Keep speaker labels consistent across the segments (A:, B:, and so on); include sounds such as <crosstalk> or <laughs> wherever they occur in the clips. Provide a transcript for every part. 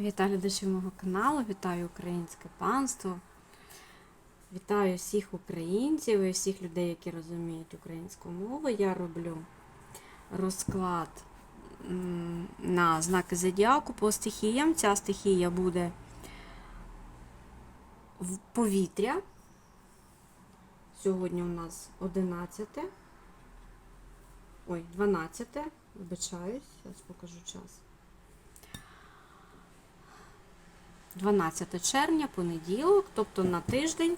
A: Вітаю глядачів мого каналу, вітаю українське панство. Вітаю всіх українців і всіх людей, які розуміють українську мову. Я роблю розклад на знаки зодіаку по стихіям. Ця стихія буде в повітря. Сьогодні у нас 11. Ой, 12. Вибачаюсь, зараз покажу час. 12 червня, понеділок, тобто на тиждень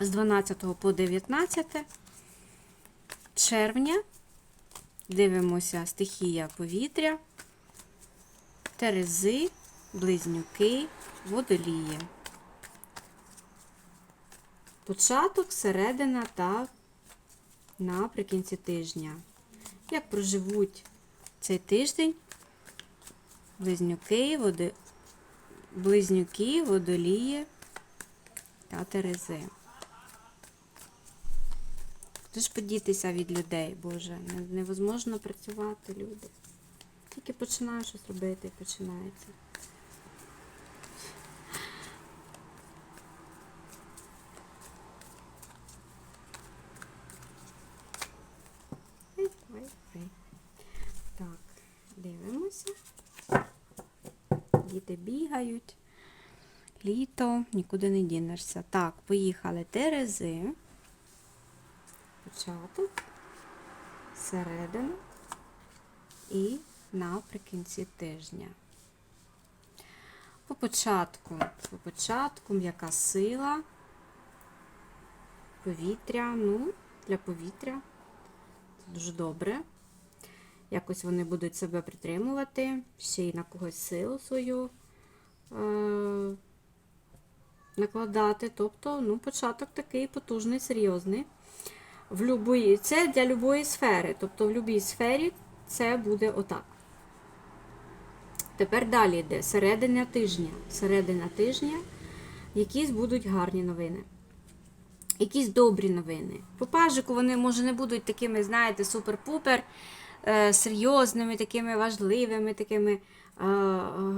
A: з 12 по 19 червня. Дивимося стихія повітря, терези, близнюки, водолії. Початок, середина та наприкінці тижня. Як проживуть цей тиждень близнюки, води, близнюки, водолії та терези. Куди ж подітися від людей, Боже? Невозможно працювати, люди. Тільки починаю щось робити і починається. Ей. Так, дивимося. Діти бігають. Літо, нікуди не дінешся. Так, поїхали Терези. Початок, середина і наприкінці тижня. По початку, по початку м'яка сила, повітря, ну, для повітря. Це дуже добре. Якось вони будуть себе притримувати, ще й на когось силу свою е- накладати. Тобто, ну, початок такий потужний, серйозний. В любої, це для любої сфери. Тобто в будь-якій сфері це буде отак. Тепер далі йде середина тижня. Середина тижня якісь будуть гарні новини. Якісь добрі новини. По пажику вони, може, не будуть такими, знаєте, супер-пупер, серйозними, такими важливими, такими е,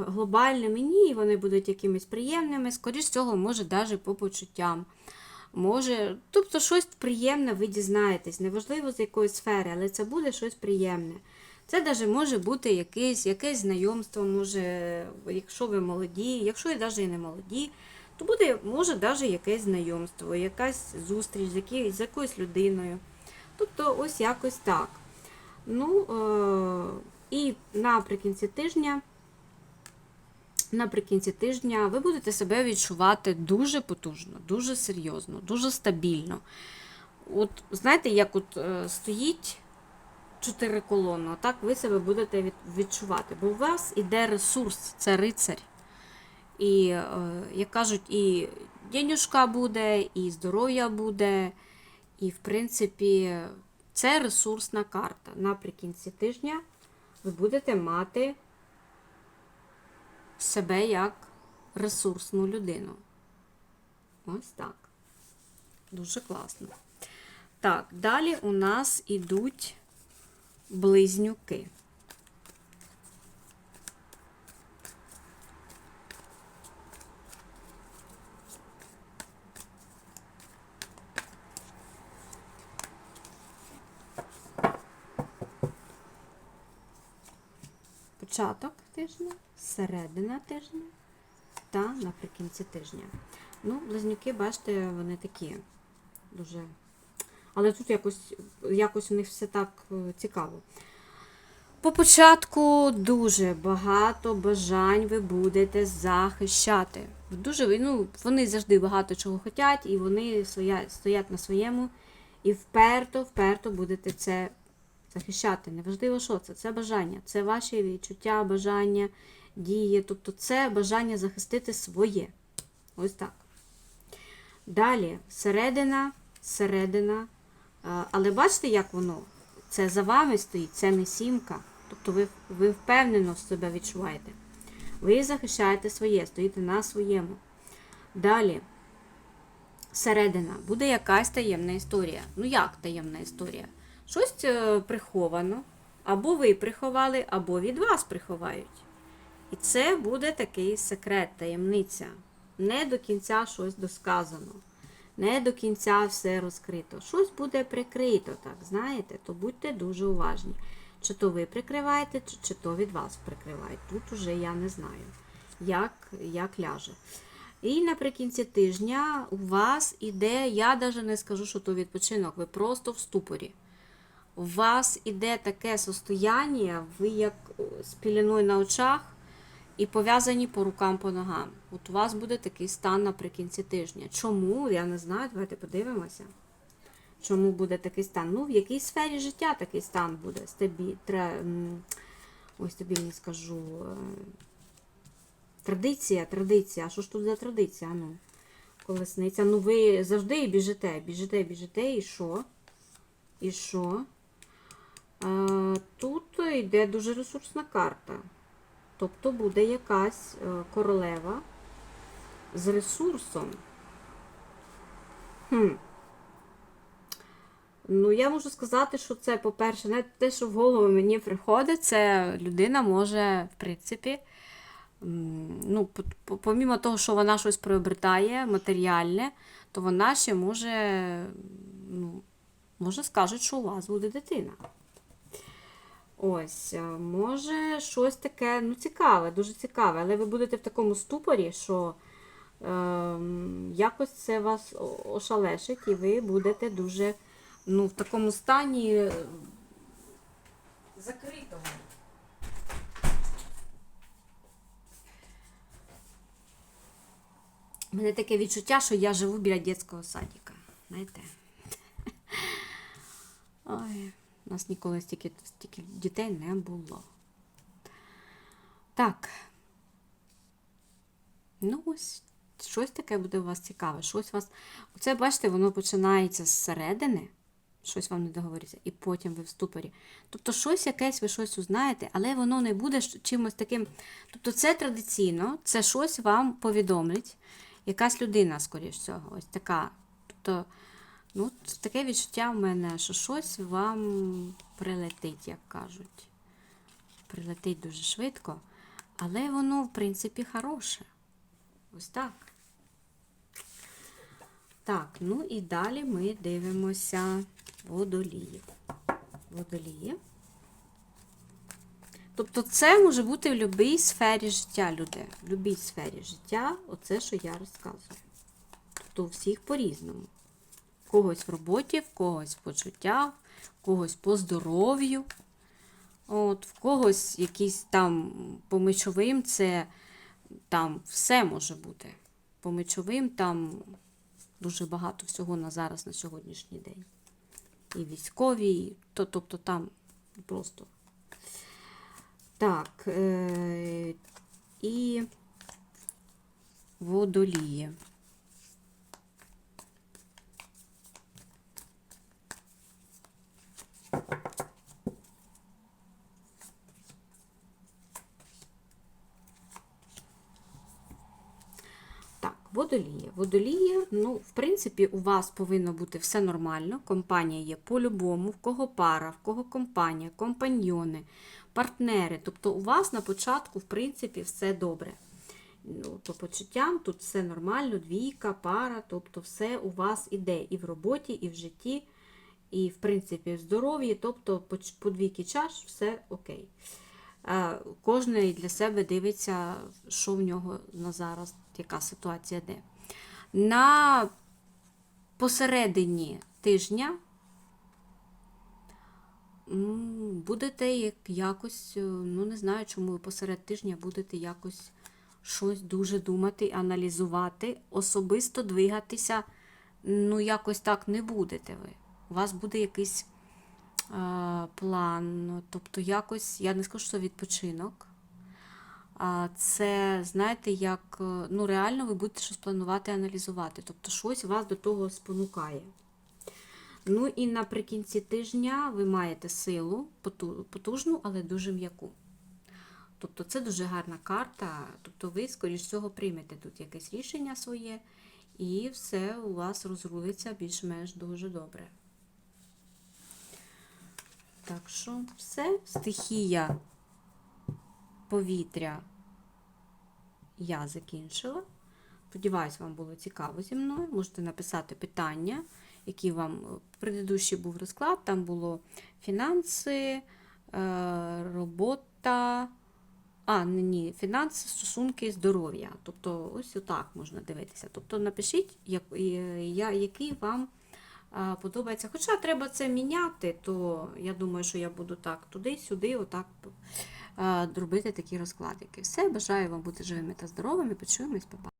A: глобальними. Ні, вони будуть якимись приємними. Скоріш всього, може, навіть по почуттям. Може, тобто щось приємне ви дізнаєтесь. Неважливо з якої сфери, але це буде щось приємне. Це навіть може бути якесь, якесь знайомство, може, якщо ви молоді, якщо і навіть і не молоді, то буде, може, навіть якесь знайомство, якась зустріч з якоюсь людиною. Тобто, ось якось так. Ну, е- і наприкінці тижня, наприкінці тижня ви будете себе відчувати дуже потужно, дуже серйозно, дуже стабільно. От, знаєте, як от е, стоїть чотири колони, так ви себе будете від- відчувати. Бо у вас іде ресурс, це рицарь. І, е, як кажуть, і денюжка буде, і здоров'я буде. І, в принципі, це ресурсна карта. Наприкінці тижня ви будете мати себе як ресурсну людину. Ось так. Дуже класно. Так, далі у нас ідуть близнюки. Початок тижня, середина тижня та наприкінці тижня. Ну, близнюки, бачите, вони такі дуже. Але тут якось, якось у них все так е, цікаво. По початку дуже багато бажань ви будете захищати. Дуже, ну, вони завжди багато чого хочуть, і вони стоять, стоять на своєму. І вперто, вперто будете це захищати. Неважливо, що це. Це бажання, це ваші відчуття, бажання, дії. Тобто це бажання захистити своє. Ось так. Далі, середина, середина. Але бачите, як воно? Це за вами стоїть, це не сімка. Тобто ви, ви впевнено себе відчуваєте. Ви захищаєте своє, стоїте на своєму. Далі, середина, буде якась таємна історія. Ну, як таємна історія? Щось е, приховано, або ви приховали, або від вас приховають. І це буде такий секрет, таємниця. Не до кінця щось досказано. Не до кінця все розкрито. Щось буде прикрито, так, знаєте, то будьте дуже уважні. Чи то ви прикриваєте, чи, чи то від вас прикривають. Тут уже я не знаю, як, як ляже. І наприкінці тижня у вас іде, я навіть не скажу, що то відпочинок, ви просто в ступорі. У вас іде таке состояння, ви як з піліною на очах і пов'язані по рукам, по ногам. От у вас буде такий стан наприкінці тижня. Чому? Я не знаю, давайте подивимося. Чому буде такий стан? Ну, в якій сфері життя такий стан буде? Стабі... Тре... м, Ой, стабільність скажу. е, Традиція, традиція. А що ж тут за традиція? Ну, колесниця. Ну, ви завжди біжите, біжите, біжите, і що? І що? Тут йде дуже ресурсна карта. Тобто буде якась е, королева з ресурсом. Хм. Ну, я можу сказати, що це, по-перше, не те, що в голову мені приходить, це людина може, в принципі, ну, по- по- помімо того, що вона щось приобретає матеріальне, то вона ще може, ну, може скажуть, що у вас буде дитина. Ось, е, може щось таке, ну, цікаве, дуже цікаве, але ви будете в такому ступорі, що ем, якось це вас ошалешить, і ви будете дуже ну, в такому стані е, закритого. У мене таке відчуття, що я живу біля дитячого садика. Знаєте? <laughs> Ой, у нас ніколи стільки, стільки дітей не було. Так. Ну, ось щось таке буде у вас цікаве. Щось вас. Оце, бачите, воно починається зсередини, щось вам не договориться, і потім ви в ступорі. Тобто, щось якесь ви щось узнаєте, але воно не буде чимось таким. Тобто, це традиційно, це щось вам повідомить якась людина, скоріш всього. Ось така. Тобто, ну, таке відчуття в мене, що щось вам прилетить, як кажуть. Прилетить дуже швидко, але воно, в принципі, хороше. Ось так. Так, ну і далі ми дивимося водоліїв. Водолії. Тобто це може бути в будь-якій сфері життя, люди. В будь-якій сфері життя, оце, що я розказую. Тобто у всіх по-різному. В когось в роботі, в когось в почуттях, в когось по здоров'ю. От, в когось якийсь там по мечовим, це там все може бути. По мечовим там дуже багато всього на зараз, на сьогоднішній день. І військові, і, то, тобто там просто. Так, е- і водолії. Так, водолії. Водолії, ну, в принципі, у вас повинно бути все нормально. Компанія є по-любому, в кого пара, в кого компанія, компаньйони, партнери. Тобто у вас на початку, в принципі, все добре. Ну, по почуттям тут все нормально, двійка, пара, тобто все у вас іде і в роботі, і в житті, і, в принципі, в здоров'ї, тобто по, двійки чаш все окей. Е, Кожен для себе дивиться, що в нього на зараз, яка ситуація де. На посередині тижня будете як, якось, е, ну не знаю, чому посеред тижня будете якось щось дуже думати, аналізувати, особисто двигатися, ну якось так не будете ви. У вас буде якийсь е, план, ну, тобто якось, я не скажу, що відпочинок. Це, знаєте, як е, ну, реально ви будете щось планувати, аналізувати. Тобто щось вас до того спонукає. Ну і наприкінці тижня ви маєте силу, потужну, але дуже м'яку. Тобто це дуже гарна карта. Тобто ви, скоріш всього, приймете тут якесь рішення своє, і все у вас розрулиться більш-менш дуже добре. Так що все, стихія повітря я закінчила. Сподіваюсь, вам було цікаво зі мною. Можете написати питання, які вам е, предыдущий був розклад. Там було фінанси, е, робота. А, ні, фінанси, стосунки, здоров'я. Тобто, ось отак можна дивитися. Тобто напишіть, е, який вам а, подобається. Хоча треба це міняти, то я думаю, що я буду так туди-сюди, отак робити такі розкладики. Все, бажаю вам бути живими та здоровими. Почуємось, па-па.